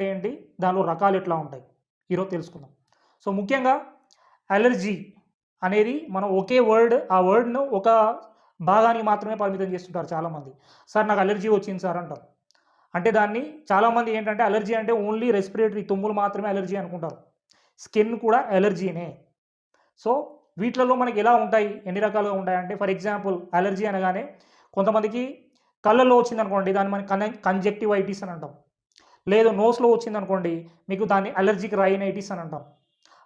అంటే ఏంటి? దానిలో రకాలు ఎట్లా ఉంటాయి? ఈరోజు తెలుసుకుందాం. సో ముఖ్యంగా అలర్జీ అనేది మనం ఒకే వర్డ్ ఆ వర్డ్ను ఒక భాగానికి మాత్రమే పరిమితం చేస్తుంటారు చాలామంది. సార్ నాకు అలర్జీ వచ్చింది సార్ అంటారు. అంటే దాన్ని చాలామంది ఏంటంటే అలర్జీ అంటే ఓన్లీ రెస్పిరేటరీ తుమ్ములు మాత్రమే అలర్జీ అనుకుంటారు. స్కిన్ కూడా అలర్జీనే. సో వీటిలలో మనకి ఎలా ఉంటాయి? ఎన్ని రకాలుగా ఉంటాయి అంటే ఫర్ ఎగ్జాంపుల్ అలర్జీ అనగానే కొంతమందికి కళ్ళల్లో వచ్చింది అనుకోండి దాన్ని మనం కన్ కంజెక్టివైటిస్ అని అంటాం. లేదు నోస్లో వచ్చింది అనుకోండి మీకు దాన్ని అలర్జిక్ రైనైటిస్ అని అంటాం.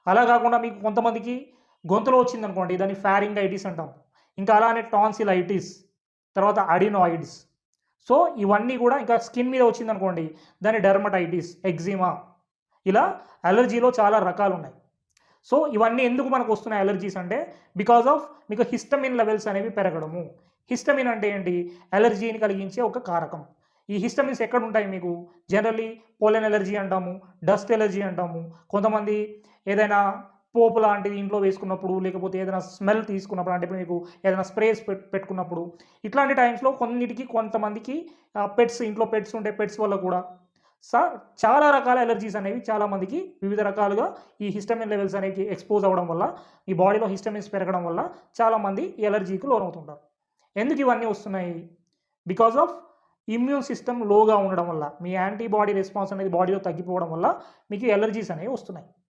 అలా కాకుండా మీకు కొంతమందికి గొంతులో వచ్చింది అనుకోండి దాన్ని ఫ్యారింగైటిస్ అంటాం. ఇంకా అలానే టాన్సిలైటిస్ తర్వాత అడినోయిడ్స్ సో ఇవన్నీ కూడా ఇంకా స్కిన్ మీద వచ్చింది అనుకోండి దాన్ని డెర్మటైటిస్ ఎగ్జిమా ఇలా అలర్జీలో చాలా రకాలు ఉన్నాయి సో ఇవన్నీ ఎందుకు మనకు వస్తున్నాయి అలర్జీస్ అంటే బికాజ్ ఆఫ్ మీకు హిస్టమిన్ లెవెల్స్ అనేవి పెరగడము. హిస్టమిన్ అంటే ఏంటి? అలర్జీని కలిగించే ఒక కారకం. ఈ హిస్టమిన్స్ ఎక్కడ ఉంటాయి మీకు? జనరల్లీ పోలెన్ ఎలర్జీ అంటాము డస్ట్ ఎలర్జీ అంటాము. కొంతమంది ఏదైనా పోపు లాంటిది ఇంట్లో వేసుకున్నప్పుడు లేకపోతే ఏదైనా స్మెల్ తీసుకున్నప్పుడు అంటే మీకు ఏదైనా స్ప్రేస్ పెట్టుకున్నప్పుడు ఇట్లాంటి టైమ్స్లో కొన్నిటికి కొంతమందికి పెట్స్ ఇంట్లో పెట్స్ ఉంటే పెట్స్ వల్ల కూడా సా చాలా రకాల ఎలర్జీస్ అనేవి చాలామందికి వివిధ రకాలుగా ఈ హిస్టమిన్ లెవెల్స్ అనేవి ఎక్స్పోజ్ అవ్వడం వల్ల ఈ బాడీలో హిస్టమిన్స్ పెరగడం వల్ల చాలామంది ఈ ఎలర్జీకి లోనవుతుంటారు. ఎందుకు ఇవన్నీ వస్తున్నాయి? బికాజ్ ఆఫ్ ఇమ్యూన్ సిస్టమ్ లోగా ఉండడం వల్ల మీ యాంటీబాడీ రెస్పాన్స్ అనేది బాడీలో తగ్గిపోవడం వల్ల మీకు ఎలర్జీస్ అనేవి వస్తున్నాయి.